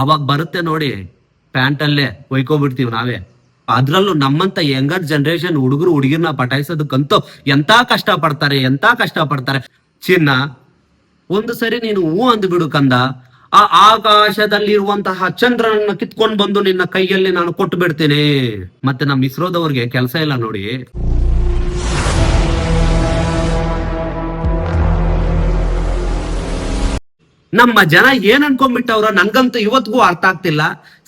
ಅವಾಗ ಬರುತ್ತೆ ನೋಡಿ, ಪ್ಯಾಂಟಲ್ಲೇ ಒಯ್ಕೊಬಿಡ್ತೀವಿ ನಾವೇ. ಅದ್ರಲ್ಲೂ ನಮ್ಮಂತ ಯಂಗರ್ ಜನರೇಷನ್ ಹುಡುಗರು, ಹುಡುಗಿರ್ನ ಪಟಾಯಿಸೋದಕ್ಕಂತೂ ಎಂತ ಕಷ್ಟ ಪಡ್ತಾರೆ ಎಂತ ಕಷ್ಟ ಪಡ್ತಾರೆ ಚಿನ್ನ, ಒಂದು ಸರಿ ನೀನು ಹೂ ಅಂದ್ಬಿಡು ಕಂದ, ಆ ಆಕಾಶದಲ್ಲಿರುವಂತಹ ಚಂದ್ರನನ್ನ ಕಿತ್ಕೊಂಡ್ ಬಂದು ನಿನ್ನ ಕೈಯಲ್ಲಿ ನಾನು ಕೊಟ್ಟು ಬಿಡ್ತೇನೆ ಮತ್ತೆ ನಮ್ಮ ಇಸ್ರೋದವ್ರಿಗೆ ಕೆಲಸ ಇಲ್ಲ ನೋಡಿ. ನಮ್ಮ ಜನ ಏನ್ ಅನ್ಕೊಂಡ್ಬಿಟ್ಟವ್ರ ನಂಗಂತೂ ಇವತ್ತಿಗೂ ಅರ್ಥ ಆಗ್ತಿಲ್ಲ.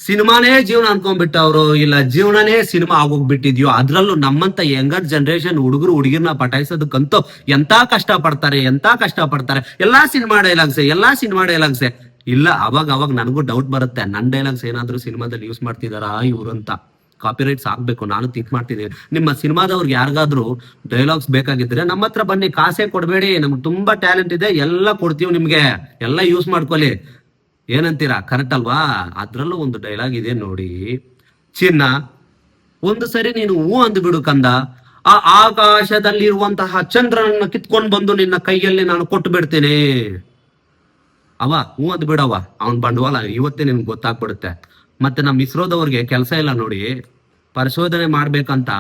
ಸಿನಿಮಾನೇ ಜೀವನ ಅನ್ಕೊಂಡ್ಬಿಟ್ಟವ್ರು ಇಲ್ಲ ಜೀವನನೇ ಸಿನಿಮಾ ಆಗೋಗ್ಬಿಟ್ಟಿದ್ಯೋ ಅದ್ರಲ್ಲೂ ನಮ್ಮಂತ ಯಂಗರ್ ಜನರೇಷನ್ ಹುಡುಗರು ಹುಡುಗಿರ್ನ ಪಟಾಯಿಸೋದಕ್ಕಂತೂ ಎಂತ ಕಷ್ಟ ಪಡ್ತಾರೆ ಎಂತ ಕಷ್ಟ ಪಡ್ತಾರೆ ಎಲ್ಲಾ ಸಿನಿಮಾ ಡೈಲಾಗ್ಸೆ, ಎಲ್ಲಾ ಸಿನಿಮಾ ಡೈಲಾಗ್ಸೆ. ಇಲ್ಲ, ಅವಾಗ ಅವಾಗ ನನಗೂ ಡೌಟ್ ಬರುತ್ತೆ. ನನ್ ಡೈಲಾಗ್ಸ್ ಏನಾದ್ರೂ ಸಿನಿಮಾದಲ್ಲಿ ಯೂಸ್ ಮಾಡ್ತಿದಾರಾ ಇವ್ರು ಅಂತ. ಕಾಪಿರೈಟ್ಸ್ ಆಗ್ಬೇಕು, ನಾನು ತಿಂಕ್ ಮಾಡ್ತಿದ್ದೀನಿ. ನಿಮ್ಮ ಸಿನಿಮಾದವ್ರಿಗೆ ಯಾರಿಗಾದ್ರೂ ಡೈಲಾಗ್ಸ್ ಬೇಕಾಗಿದ್ರೆ ನಮ್ಮ ಹತ್ರ ಬನ್ನಿ, ಕಾಸೇ ಕೊಡಬೇಡಿ. ನಮ್ಗೆ ತುಂಬಾ ಟ್ಯಾಲೆಂಟ್ ಇದೆ, ಎಲ್ಲ ಕೊಡ್ತೀವಿ ನಿಮ್ಗೆ. ಎಲ್ಲ ಯೂಸ್ ಮಾಡ್ಕೊಳ್ಳಿ. ಏನಂತೀರಾ? ಕರೆಕ್ಟ್ ಅಲ್ವಾ? ಅದ್ರಲ್ಲೂ ಒಂದು ಡೈಲಾಗ್ ಇದೆ ನೋಡಿ. ಚಿನ್ನ, ಒಂದು ಸರಿ ನೀನು ಹೂ ಅಂದ್ಬಿಡು ಕಂದ. ಆ ಆಕಾಶದಲ್ಲಿರುವಂತಹ ಚಂದ್ರನನ್ನ ಕಿತ್ಕೊಂಡ್ ಬಂದು ನಿನ್ನ ಕೈಯಲ್ಲಿ ನಾನು ಕೊಟ್ಟು ಬಿಡ್ತೇನೆ ಅವ, ಹೂ ಅಂದ್ ಬಿಡವ ಅವನ್ ಬಂಡವಾಳ ಇವತ್ತೇ ನಿನ್ಗೆ ಗೊತ್ತಾಗ್ಬಿಡುತ್ತೆ. ಮತ್ತೆ ನಮ್ಮ ಇಸ್ರೋದವ್ರಿಗೆ ಕೆಲಸ ಇಲ್ಲ ನೋಡಿ, ಪರಿಶೋಧನೆ ಮಾಡ್ಬೇಕಂತ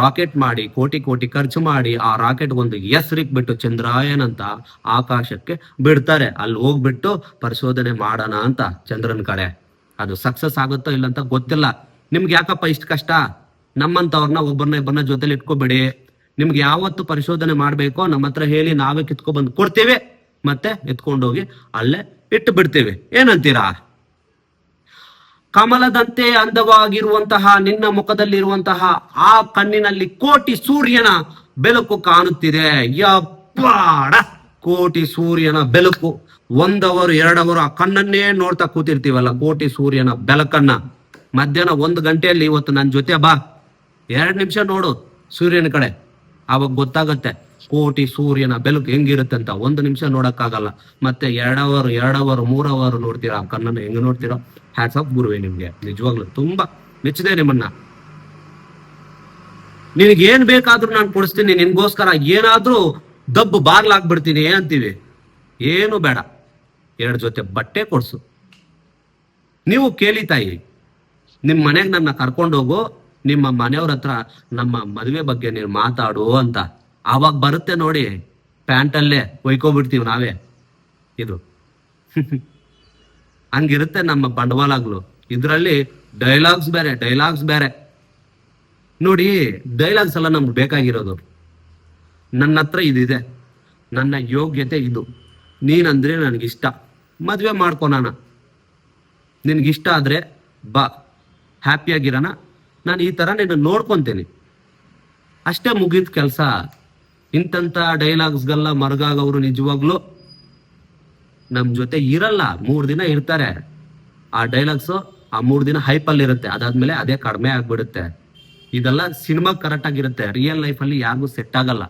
ರಾಕೆಟ್ ಮಾಡಿ, ಕೋಟಿ ಕೋಟಿ ಖರ್ಚು ಮಾಡಿ ಆ ರಾಕೆಟ್ ಒಂದು ಹೆಸರಿಕ್ ಬಿಟ್ಟು ಚಂದ್ರಾಯನ್ ಅಂತ ಆಕಾಶಕ್ಕೆ ಬಿಡ್ತಾರೆ. ಅಲ್ಲಿ ಹೋಗ್ಬಿಟ್ಟು ಪರಿಶೋಧನೆ ಮಾಡೋಣ ಅಂತ ಚಂದ್ರನ ಕಡೆ. ಅದು ಸಕ್ಸಸ್ ಆಗುತ್ತೋ ಇಲ್ಲ ಅಂತ ಗೊತ್ತಿಲ್ಲ. ನಿಮ್ಗೆ ಯಾಕಪ್ಪ ಇಷ್ಟು ಕಷ್ಟ? ನಮ್ಮಂತವ್ರನ್ನ ಒಬ್ಬರನ್ನ ಇಬ್ಬರನ್ನ ಜೊತೆಲಿ ಇಟ್ಕೋಬೇಡಿ. ನಿಮ್ಗೆ ಯಾವತ್ತು ಪರಿಶೋಧನೆ ಮಾಡ್ಬೇಕೋ ನಮ್ಮ ಹತ್ರ ಹೇಳಿ ನಾವೇ ಕಿತ್ಕೊಂಡ್ ಬಂದು ಕೊಡ್ತೇವೆ. ಮತ್ತೆ ಎತ್ಕೊಂಡೋಗಿ ಅಲ್ಲೇ ಇಟ್ಟು ಬಿಡ್ತೇವೆ ಏನಂತೀರಾ? ಕಮಲದಂತೆ ಅಂದವಾಗಿರುವಂತಹ, ನಿನ್ನ ಮುಖದಲ್ಲಿರುವಂತಹ ಆ ಕಣ್ಣಿನಲ್ಲಿ ಕೋಟಿ ಸೂರ್ಯನ ಬೆಳಕು ಕಾಣುತ್ತಿದೆ. ಯಪ್ಪಾಡ ಕೋಟಿ ಸೂರ್ಯನ ಬೆಳಕು. ಒಂದವರು, ಎರಡವರು ಆ ಕಣ್ಣನ್ನೇ ನೋಡ್ತಾ ಕೂತಿರ್ತೀವಲ್ಲ, ಕೋಟಿ ಸೂರ್ಯನ ಬೆಳಕನ್ನ. ಮಧ್ಯಾಹ್ನ ಒಂದು ಗಂಟೆಯಲ್ಲಿ ಇವತ್ತು ನನ್ನ ಜೊತೆ ಬಾ. ಎರಡು ನಿಮಿಷ ನೋಡು ಸೂರ್ಯನ ಕಡೆ. ಅವಾಗ ಗೊತ್ತಾಗತ್ತೆ, ಕೋಟಿ ಸೂರ್ಯನ ಬೆಳಕು ಹೆಂಗಿರುತ್ತೆ ಅಂತ ಒಂದು ನಿಮಿಷ ನೋಡಕ್ಕಾಗಲ್ಲ. ಮತ್ತೆ ಎರಡವರು ಎರಡವರು, ಮೂರವರು ನೋಡ್ತೀರಾ? ಆ ಕಣ್ಣನ್ನು ಹೆಂಗ್ ನೋಡ್ತೀರೋ? ಹ್ಯಾಟ್ಸ್ ಆಫ್ ಗುರುವೆ ನಿಮ್ಗೆ. ನಿಜವಾಗ್ಲು ತುಂಬಾ ಮೆಚ್ಚಿದೆ ನಿಮ್ಮನ್ನ. ನಿನಗೆ ಏನ್ ಬೇಕಾದ್ರೂ ನಾನು ಕೊಡಿಸ್ತೀನಿ. ನಿನ್ಗೋಸ್ಕರ ಏನಾದ್ರೂ ದಬ್ಬು ಬಾಗ್ಲಾಗ್ಬಿಡ್ತೀನಿ ಅಂತೀವಿ. ಏನು ಬೇಡ. ಎರಡು ಜೊತೆ ಬಟ್ಟೆ ಕೊಡ್ಸು. ನೀವು ಕೇಳಿ ತಾಯಿ ನಿಮ್ಮ ಮನೆಗೆ ನನ್ನ ಕರ್ಕೊಂಡೋಗು. ನಿಮ್ಮ ಮನೆಯವ್ರ ಹತ್ರ ನಮ್ಮ ಮದುವೆ ಬಗ್ಗೆ ನೀವು ಮಾತಾಡು ಅಂತ. ಆವಾಗ ಬರುತ್ತೆ ನೋಡಿ, ಪ್ಯಾಂಟಲ್ಲೇ ಒಯ್ಕೊಬಿಡ್ತೀವಿ ನಾವೇ. ಇದು. ಹಂಗಿರುತ್ತೆ ನಮ್ಮ ಬಂಡವಾಳಗಳು. ಇದರಲ್ಲಿ ಡೈಲಾಗ್ಸ್ ಬೇರೆ ಡೈಲಾಗ್ಸ್ ಬೇರೆ. ನೋಡಿ ಡೈಲಾಗ್ಸ್ ಎಲ್ಲ ನಮ್ಗೆ ಬೇಕಾಗಿರೋದು. ನನ್ನ ಹತ್ರ ಇದಿದೆ. ನನ್ನ ಯೋಗ್ಯತೆ ಇದು. ನೀನಂದ್ರೆ ನನಗಿಷ್ಟ. ಮದುವೆ ಮಾಡ್ಕೊಳೋಣ. ನಿನ್ಗಿಷ್ಟ ಆದ್ರೆ ಬಾ. ಹ್ಯಾಪಿಯಾಗಿರೋಣ ನಾನು ಈ ತರ ನಿನ್ನ ನೋಡ್ಕೊತೀನಿ. ಅಷ್ಟೇ ಮುಗಿದ ಕೆಲಸ. ಇಂಥಂಥ ಡೈಲಾಗ್ಸ್ಗೆಲ್ಲ ಮರಗಾಗವರು ನಿಜವಾಗ್ಲೂ ನಮ್ಮ ಜೊತೆ ಇರಲ್ಲ. ಮೂರು ದಿನ ಇರ್ತಾರೆ. ಆ ಡೈಲಾಗ್ಸ್ ಆ ಮೂರು ದಿನ ಹೈಪಲ್ಲಿ ಇರುತ್ತೆ ಅದಾದ್ಮೇಲೆ ಅದೇ ಕಡಿಮೆ ಆಗ್ಬಿಡುತ್ತೆ. ಇದೆಲ್ಲ ಸಿನಿಮಾ ಕರೆಕ್ಟ್ ಆಗಿರುತ್ತೆ. ರಿಯಲ್ ಲೈಫ್ ಅಲ್ಲಿ ಯಾರಿಗೂ ಸೆಟ್ ಆಗಲ್ಲ.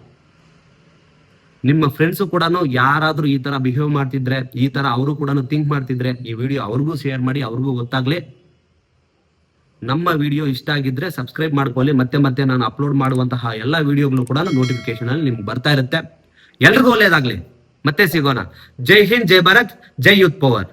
ನಿಮ್ಮ ಫ್ರೆಂಡ್ಸು ಕೂಡ ಯಾರಾದ್ರೂ ಈ ತರ ಬಿಹೇವ್ ಮಾಡ್ತಿದ್ರೆ, ಈ ತರ ಅವರು ಕೂಡ ಥಿಂಕ್ ಮಾಡ್ತಿದ್ರೆ, ಈ ವಿಡಿಯೋ ಅವ್ರಿಗೂ ಶೇರ್ ಮಾಡಿ, ಅವ್ರಿಗೂ ಗೊತ್ತಾಗ್ಲಿ. ನಮ್ಮ ವಿಡಿಯೋ ಇಷ್ಟ ಆಗಿದ್ರೆ ಸಬ್ಸ್ಕ್ರೈಬ್ ಮಾಡ್ಕೊಳ್ಳಿ. ಮತ್ತೆ ಮತ್ತೆ ನಾನು ಅಪ್ಲೋಡ್ ಮಾಡುವಂತಹ ಎಲ್ಲ ವಿಡಿಯೋಗಳು ಕೂಡ ನೋಟಿಫಿಕೇಶನ್ ಅಲ್ಲಿ ನಿಮ್ಗೆ ಬರ್ತಾ ಇರುತ್ತೆ. ಎಲ್ರಿಗೂ ಒಳ್ಳೇದಾಗ್ಲಿ. ಮತ್ತೆ ಸಿಗೋಣ. ಜೈ ಹಿಂದ್, ಜೈ ಭಾರತ್, ಜೈ ಯೂತ್ ಪವರ್.